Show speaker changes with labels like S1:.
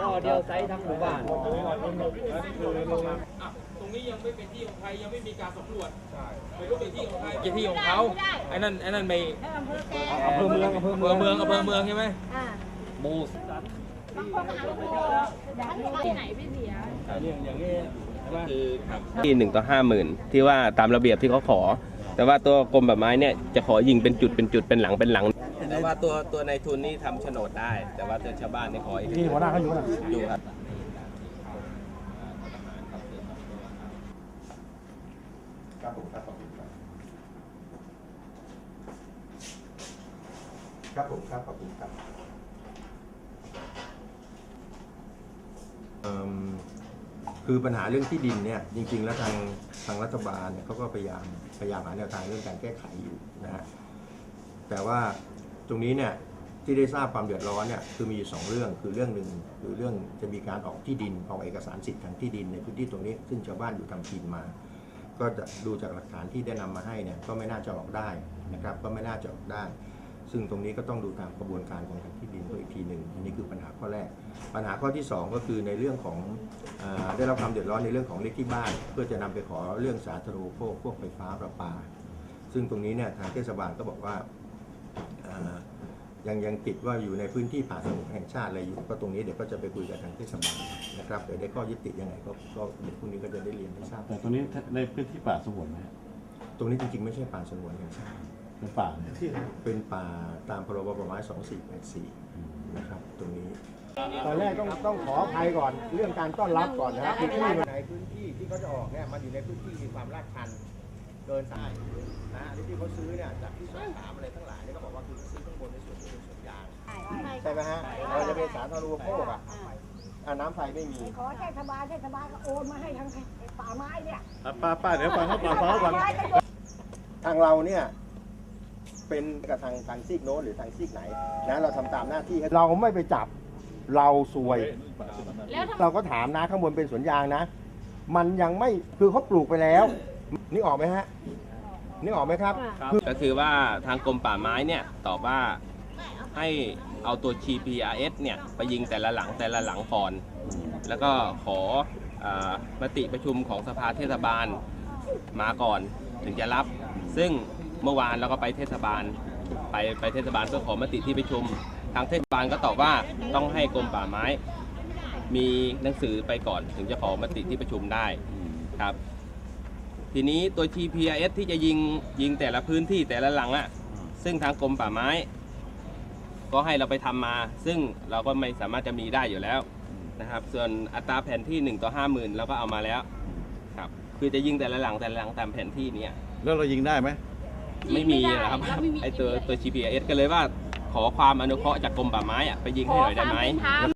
S1: ก็เดียวไซส์ทั้งหมู่บ้าน
S2: ตรงนี้ยังไม่เป็นที่ของใครยังไม่มีการสำรวจไม่รู้เป็นที่ของใครเป็นที่ของเขาไอ้นั่นไอ้นั่นไป
S1: อำเภอเมืองอำเภอ
S2: อำเภอเมืองอำเภอเมืองใช่ไหม
S1: หมู่
S3: ที่ไหนพี่เสีย
S1: อย่างนี้ใช่ไหม
S4: คือที่หนึ่งต่อห้าหมื่นที่ว่าตามระเบียบที่เขาขอ แต่ว่าตัวกรมแบบไม้เนี่ยจะขอยิงเป็นจุดเป็นจุดเป็นหลังเป็นหลัง แต่ว่าตัวตัวในทุนนี่ทำโฉนดได้ แต่ว่าตัวชาวบ้านนี่ขออีก
S1: นี่หัวหน้าเขาอยู่นะ
S4: อยู่ครับ
S5: ครับผมครับขอบคุณครับครับผมครับขอบคุณครับ เอิ่มคือปัญหาเรื่องที่ดินเนี่ยจริง ๆ แล้วทางทางรัฐบาลเนี่ยเขาก็พยายามพยายามหาแนวทางเรื่องการแก้ไขอยู่นะฮะแต่ว่า ตรงนี้เนี่ยที่ได้ทราบความเดือดร้อนเนี่ยคือมีอยู่สองเรื่องคือเรื่องหนึ่งคือเรื่องจะมีการออกที่ดินออกเอกสารสิทธิ์ทางที่ดินในพื้นที่ตรงนี้ซึ่งชาวบ้านอยู่ทำกินมา ก็จะดูจากหลักฐานที่ได้นำมาให้เนี่ยก็ไม่น่าจะออกได้นะครับก็ไม่น่าจะออกได้ ซึ่งตรงนี้ก็ต้องดูตามกระบวนการของทางที่ดินด้วอีกทีหนึ่งอันนี้คือปัญหาข้อแรก ปัญหาข้อที่สองก็คือในเรื่องของอได้รับความเดือดร้อนในเรื่องของเลขที่บ้าน เพื่อจะนำไปขอเรื่องสาธารณูปโภคพวกไฟฟ้าประปา ซึ่งตรงนี้เนี่ยทางเทศบาลก็บอกว่า ยังยังติดว่าอยู่ในพื้นที่ป่าสงวนแห่งชาติอะไรอยู่ก็ตรงนี้เดี๋ยวก็จะไปคุยกับทางเทศบาลนะครับเดี๋ยวได้ข้อยุติยังไงก็ก็เดี๋ยวพรุ่งนี้ก็จะได้เรียนให้ทราบ
S6: แต่ตรงนี้ในพื้นที่ป่าสงวนไหมฮะ
S5: ตรงนี้จริงๆไม่ใช่ป่าสงวนแห่งชาติ
S6: เป็นป่าเนี่ย
S5: เป็นป่าตามพรบป่าไม้2484นะครับตรงนี้
S1: ตอนแรกต้องต้องขออภัยก่อนเรื่องการต้อนรับก่อนนะครับพื้นที่ในพื้นที่ที่เขาจะออกเนี่ยมันอยู่ในพื้นที่มีความลาดชัน เกินสายนะที่ที่เขาซื้อเนี่ยจากที่สอบถามอะไรทั้งหลายเนี่ยก็บอกว่าคือซื้อข้างบนในส่วนที่เป็นสวนยางใช่ไหมฮะเราจะเป็นสาธารณูปโภคอะอะน้ำไฟไม่มี
S3: ขอเทศบาลเทศบาลก็โอนมาให้ทางป่าไม้เนี่ย
S6: อะป้าป้าเดี๋ยวฟังเขาก่อนฟังเขาก่อน
S1: ทางเราเนี่ยเป็นกับทางทางซีกโน้นหรือทางซีกไหนนะเราทำตามหน้าที่ให้เราไม่ไปจับเราซวย
S3: แล้วทำ
S1: เราก็ถามนะข้างบนเป็นสวนยางนะ มันยังไม่คือเขาปลูกไปแล้ว นึกออกไหมฮะนึกออกไหมครับ
S4: ก็คือว่าทางกรมป่าไม้เนี่ยตอบว่าให้เอาตัว GPRS เนี่ยไปยิงแต่ละหลังแต่ละหลังก่อน แล้วก็ขออามติประชุมของสภาเทศบาลมาก่อนถึงจะรับ ซึ่งเมื่อวานเราก็ไปเทศบาล ไปไปเทศบาลเพื่อขอมติที่ประชุม ทางเทศบาลก็ตอบว่าต้องให้กรมป่าไม้ มีหนังสือไปก่อนถึงจะขอมติที่ประชุมได้ครับ ทีนี้ตัว GPRS ที่จะยิงยิงแต่ละพื้นที่แต่ละหลังอะ่ะซึ่งทางกรมป่าไม้ ก็ให้เราไปทำมา ซึ่งเราก็ไม่สามารถจะมีได้อยู่แล้วนะครับ ส่วนอัตราแผนที่ 1 ต่อ 50,000เราก็เอามาแล้วครับ คือจะยิงแต่ละหลังแต่ละหลังตามแผนที่เนี้ย
S6: แล้วเรายิงได้ไหม
S4: ไม่มีนะครับ
S3: แล้วไม่มี
S4: ไอตัวตัว GPRS ก็เลยว่าขอความอนุเคราะห์จากกรมป่าไม้อะไปยิงให้หน่อยได้ไหม
S3: ขอความเป็นธรรม